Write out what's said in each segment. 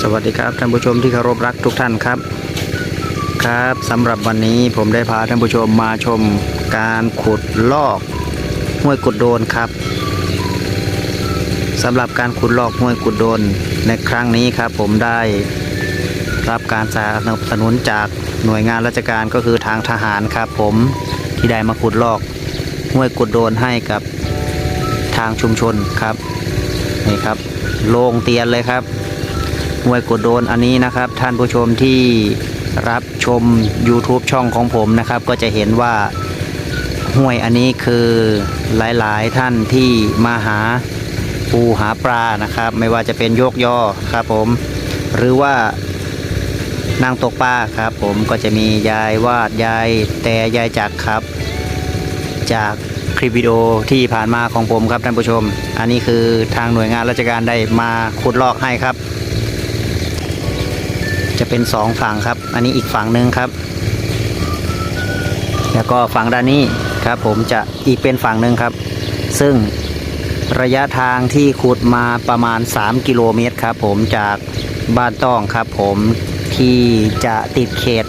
สวัสดีครับท่านผู้ชมที่เคารพรักทุกท่านครับ ครับสำหรับวันนี้ผมได้พาท่านผู้ชมมาชมการขุดลอกห้วยกุดโดนครับสำหรับการขุดลอกห้วยกุดโดนในครั้งนี้ครับ ผมได้รับการสนับสนุนจากหน่วยงานราชการก็คือทางทหารครับ ผมที่ได้มาขุดลอกห้วยกุดโดนให้กับทางชุมชนครับนี่ครับโล่งเตียนเลยครับ ห้วยกดโดนอันนี้นะครับ ท่านผู้ชมที่รับชม YouTube ช่องของผมนะครับ ก็จะเห็นว่าห้วยอันนี้คือหลายๆท่านที่มาหาปูหาปลานะครับ ไม่ว่าจะเป็นโยกยอครับผม หรือว่านางตกปลาครับผมก็จะมียายวาดยายแต่ยายจักครับ จากคลิปวิดีโอที่ผ่านมาของผมครับท่านผู้ชม อันนี้คือทางหน่วยงานราชการได้มาขุดลอกให้ครับ เป็นสองฝั่งครับ อันนี้อีกฝั่งหนึ่งครับ แล้วก็ฝั่งด้านนี้ครับ ผมจะอีกเป็นฝั่งหนึ่งครับ ซึ่งระยะทางที่ขุดมาประมาณ 3 กิโลเมตรครับ ผมจากบ้านต้องครับ ผมที่จะติดเขต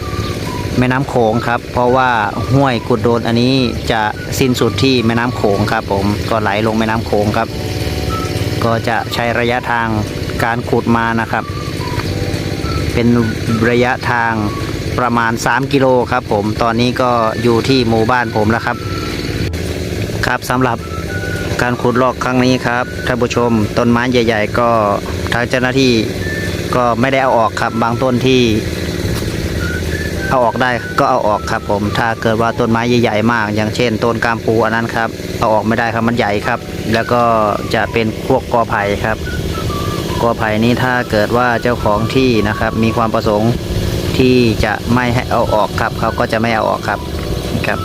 แม่น้ำโขงครับ เพราะว่าห้วยกุดโดนอันนี้จะสิ้นสุดที่แม่น้ำโขงครับ ผมก็ไหลลงแม่น้ำโขงครับ ก็จะใช้ระยะทางการขุดมานะครับ เป็นระยะทางประมาณ 3 กิโลครับผมตอนนี้ก็อยู่ที่หมู่บ้านผมแล้วครับ ครับสำหรับการขุดลอกครั้งนี้ครับท่านผู้ชมต้นไม้ใหญ่ ๆ ก็ทางเจ้าหน้าที่ก็ไม่ได้เอาออกครับบางต้นที่ เอาออกได้ก็เอาออกครับผมถ้าเกิดว่าต้นไม้ใหญ่ๆมาก อย่างเช่นต้นกามปูอันนั้นครับเอาออกไม่ได้ครับมันใหญ่ครับ แล้วก็จะเป็นพวกกอไผ่ครับ กอไผ่นี้ถ้าเกิดว่าเจ้าของที่นะครับ มีความประสงค์ที่จะไม่ให้เอาออกครับเขาก็จะไม่เอาออกครับครับ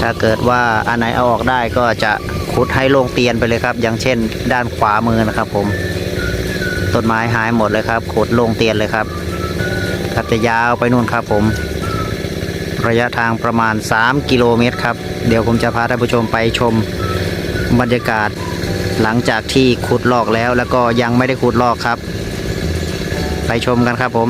ถ้าเกิดว่าอันไหนเอาออกได้ก็จะขุดให้โลงเตียนไปเลยครับ อย่างเช่น ด้านขวามือนะครับ ผมต้นไม้หายหมดเลยครับขุดโลงเตียนเลยครับครับจะยาวไปนู่นครับผม ระยะทางประมาณ 3 กิโลเมตรครับ เดี๋ยวผมจะพาท่านผู้ชมไปชมบรรยากาศ หลังจากที่ขุดลอกแล้วแล้วก็ยังไม่ได้ขุดลอกครับ ไปชมกันครับผม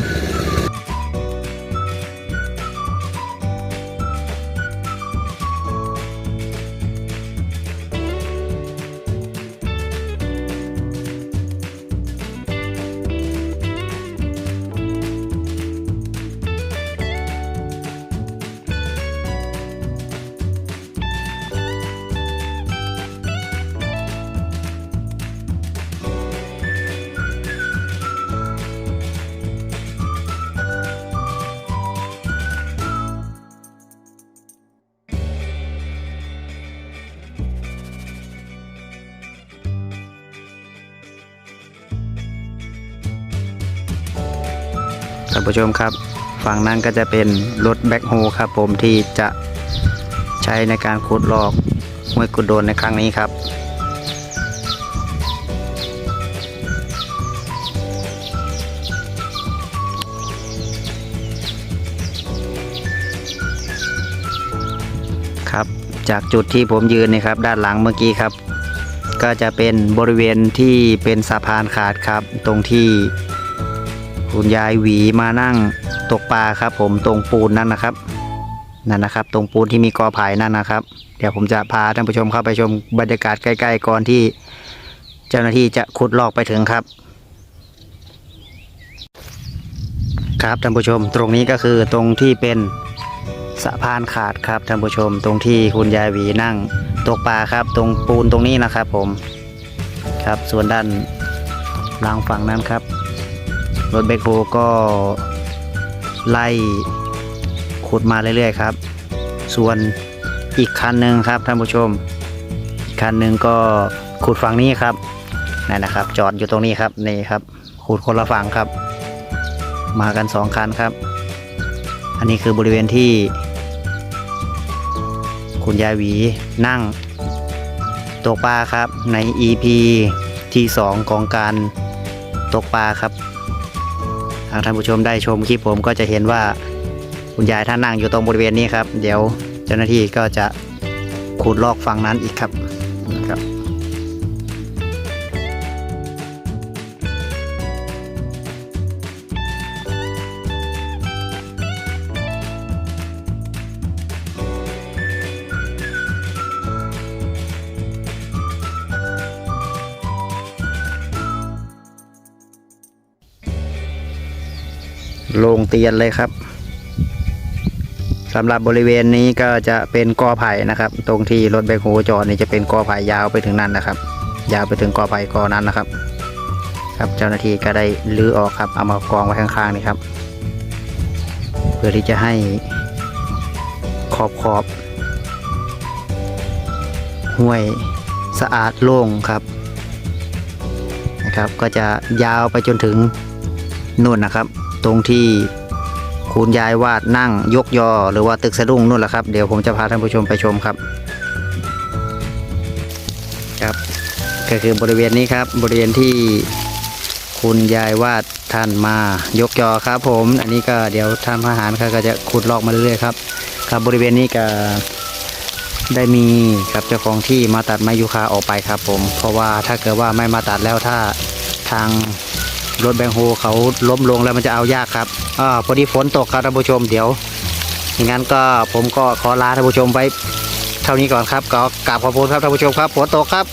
ท่านผู้ชมครับ ฝั่งนั้นก็จะเป็นรถแบ็คโฮครับผมที่จะใช้ในการขุดลอกห้วยกุดโดนในครั้งนี้ครับครับจากจุดที่ผมยืนนี่ครับด้านหลังเมื่อกี้ครับ ก็จะเป็นบริเวณที่เป็นสะพานขาดครับ ตรงที่ คุณยายหวีมานั่งตกปลาครับ ผมตรงปูนนั่นนะครับนั่นนะครับ ตรงปูนที่มีกอไผ่นั่นนะครับ เดี๋ยวผมจะพาท่านผู้ชมเข้าไปชมบรรยากาศใกล้ๆก่อนที่ เจ้าหน้าที่จะขุดลอกไปถึงครับ ครับท่านผู้ชมตรงนี้ก็คือตรงที่เป็นสะพานขาดครับท่านผู้ชม ตรงที่คุณยายหวีนั่งตกปลาครับ ตรงปูนตรงนี้นะครับ ผมครับส่วนด้านหล่างฝั่งนั้นครับ รถเบคโฮก็ไล่ขุดมาเรื่อยๆครับ ส่วนอีกคันหนึ่งครับท่านผู้ชมอีกคันหนึ่งก็ขุดฝั่งนี้ครับนั่นนะครับ จอดอยู่ตรงนี้ครับนี่ครับขุดคนละฝั่งครับ มากันสองคันครับ อันนี้คือบริเวณที่ คุณยายหวีนั่งตกปลาครับใน EP ที่ 2 ของการตกปลาครับากท่านผู้ชมได้ชมคลิปผมก็จะเห็นว่าคุณยายท่านนั่งอยู่ตรงบริเวณนี้ครับ เดี๋ยวเจ้าหน้าที่ก็จะขุดลอกฝั่งนั้นอีกครับนะครับ ลงเตียนเลยครับสำหรับบริเวณนี้ก็จะเป็นกอไผ่นะครับ ตรงที่รถแบคโฮจอดนี่จะเป็นกอไผ่ยาวไปถึงนั่นนะครับ ยาวไปถึงกอไผ่กอนั้นนะครับ ครับเจ้าหน้าที่ก็ได้ลื้อออกครับเอามากองไว้ข้างๆนี่ครับ เพื่อที่จะให้ขอบขอบห้วยสะอาดโล่งครับนะครับ ก็จะยาวไปจนถึงนู่นนะครับ ตรงที่คุณยายวาดนั่งยกยอ หรือว่าตึกสะดุ้งนู่นแหละครับเดี๋ยวผมจะพาท่านผู้ชมไปชมครับครับ ก็คือบริเวณนี้ครับบริเวณที่คุณยายวาดท่านมายกยอครับ ผม อันนี้ก็เดี๋ยวท่านทหารเขาก็จะขุดลอกมาเรื่อยๆครับครับบริเวณนี้ก็ได้มีครับเจ้าของที่มาตัดไม้ยูคาออกไปครับ ผม เพราะว่าถ้าเกิดว่าไม่มาตัดแล้วถ้าทาง รถแบงโฮเขาล้มลงแล้วมันจะเอายากครับอ่าพอดีฝนตกครับท่านผู้ชมเดี๋ยวอย่างนั้นก็ผมก็ขอลาท่านผู้ชมไว้เท่านี้ก่อนครับก็กราบขอบคุณครับท่านผู้ชมครับฝนตกครับ